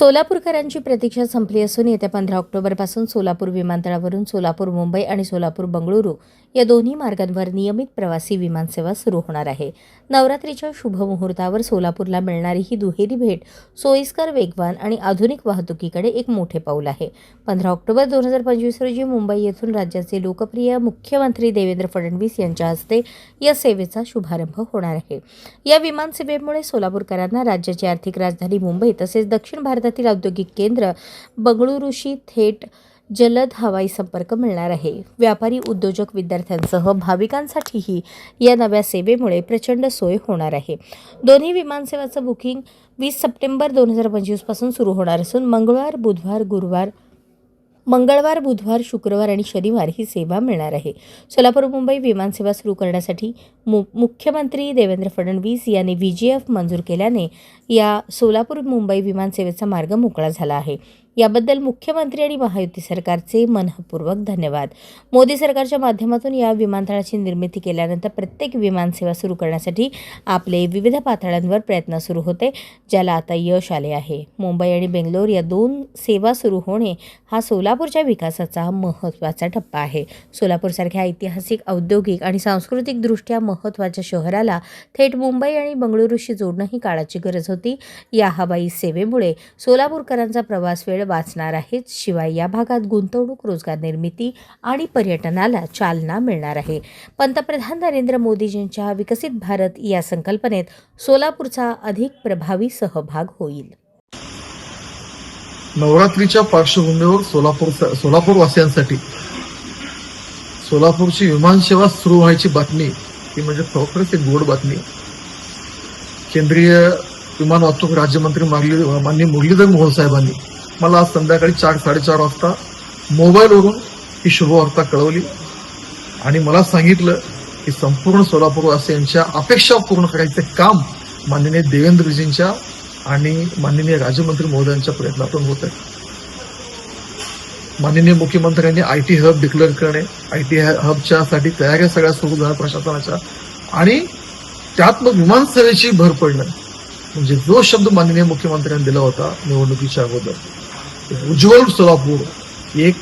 सोलापूरकरांची प्रतीक्षा संपली असून येत्या पंधरा ऑक्टोबरपासून सोलापूर विमानतळावरून सोलापूर मुंबई आणि सोलापूर बंगळुरू या दोन्ही मार्गांवर नियमित प्रवासी विमानसेवा सुरू होणार आहे. नवरात्रीच्या शुभमुहूर्तावर सोलापूरला मिळणारी ही दुहेरी भेट सोयीस्कर वेगवान आणि आधुनिक वाहतुकीकडे एक मोठे पाऊल आहे. पंधरा ऑक्टोबर दोन हजार पंचवीस रोजी मुंबई येथून राज्याचे लोकप्रिय मुख्यमंत्री देवेंद्र फडणवीस यांच्या हस्ते या सेवेचा शुभारंभ होणार आहे. या विमानसेवेमुळे सोलापूरकरांना राज्याची आर्थिक राजधानी मुंबई तसेच दक्षिण भारतात भारतातील औद्योगिक केंद्र बंगळुरूशी थेट जलद हवाई संपर्क मिळणार आहे. व्यापारी उद्योजक विद्यार्थ्यांसह भाविकांसाठीही या नव्या सेवेमुळे प्रचंड सोय होणार आहे. दोन्ही विमानसेवाचं बुकिंग वीस सप्टेंबर दोन हजार पंचवीसपासून सुरू होणार असून मंगळवार बुधवार गुरुवार मंगळवार बुधवार शुक्रवार आणि शनिवार ही सेवा मिळणार आहे. सोलापूर मुंबई विमानसेवा सुरू करण्यासाठी मु मुख्यमंत्री देवेंद्र फडणवीस यांनी व्ही जी एफ मंजूर केल्याने या सोलापूर मुंबई विमानसेवेचा मार्ग मोकळा झाला आहे. याबद्दल मुख्यमंत्री आणि महायुती सरकारचे मनपूर्वक धन्यवाद. मोदी सरकारच्या माध्यमातून या विमानतळाची निर्मिती केल्यानंतर प्रत्येक विमानसेवा सुरू करण्यासाठी आपले विविध पातळ्यांवर प्रयत्न सुरू होते ज्याला आता यश आले आहे. मुंबई आणि बेंगलोर या दोन सेवा सुरू होणे हा सोलापूरच्या विकासाचा महत्त्वाचा टप्पा आहे. सोलापूरसारख्या ऐतिहासिक औद्योगिक आणि सांस्कृतिकदृष्ट्या महत्त्वाच्या शहराला थेट मुंबई आणि बंगळुरूशी जोडणं ही काळाची गरज होती. या हवाई सेवेमुळे सोलापूरकरांचा प्रवास वेळ वेळ वाचणार आहेच शिवाय या भागात गुंतवणूक रोजगार निर्मिती आणि पर्यटनाला चालना मिळणार आहे. पंतप्रधान नरेंद्र मोदीजींच्या विकसित भारत या संकल्पनेत सोलापूरचा अधिक प्रभावी सहभाग होईल. नवरात्रीच्या पार्श्वभूमीवर सोलापूर सोलापूरवासियांसाठी सोलापूरची विमानसेवा सुरू व्हायची बातमी ही म्हणजे खरोखरच एक गोड बातमी. केंद्रीय विमान वाहतूक राज्यमंत्री माननीय मुरलीधर मोहन साहेबांनी मला आज संध्याकाळी चार साडेचार वाजता मोबाईलवरून ही शुभवार्ता कळवली. आणि मला सांगितलं की संपूर्ण सोलापूरवासियांच्या अपेक्षा पूर्ण करायचं काम माननीय देवेंद्रजींच्या आणि माननीय राज्यमंत्री महोदयांच्या प्रयत्नातून होत आहे. माननीय मुख्यमंत्र्यांनी आय टी हब डिक्लेअर करणे आय टी हबच्या साठी तयाऱ्या सगळ्या सुरू झाल्या प्रशासनाच्या. आणि त्यात मग विमानसेवेची भर पडणं म्हणजे जो शब्द माननीय मुख्यमंत्र्यांनी दिला होता निवडणुकीच्या अगोदर उज्ज्वल सोलापूर. एक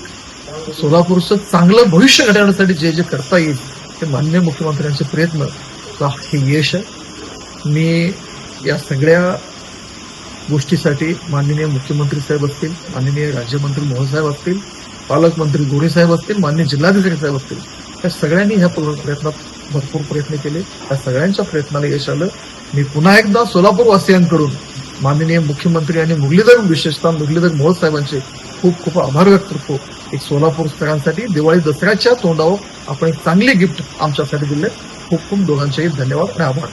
सोलापूरचं चांगलं भविष्य घडवण्यासाठी जे जे करता येईल ते माननीय मुख्यमंत्र्यांचे प्रयत्न. हे यश आहे. मी या सगळ्या गोष्टीसाठी माननीय मुख्यमंत्री साहेब असतील माननीय राज्यमंत्री मोहन साहेब असतील पालकमंत्री गोरे साहेब असतील माननीय जिल्हाधिकारी साहेब असतील या सगळ्यांनी ह्या प्रयत्नात भरपूर प्रयत्न केले. त्या सगळ्यांच्या प्रयत्नाला यश आलं. मी पुन्हा एकदा सोलापूर वासियांकडून माननीय मुख्यमंत्री आणि मुरलीधर विशेषतः मुरलीधर मोहोळ साहेबांचे खूप खूप आभार व्यक्त करतो. एक सोलापूरकरांसाठी दिवाळी दसऱ्याच्या तोंडावर आपण एक चांगली गिफ्ट आमच्यासाठी दिले. खूप खूप दोघांचेही धन्यवाद आणि आभार.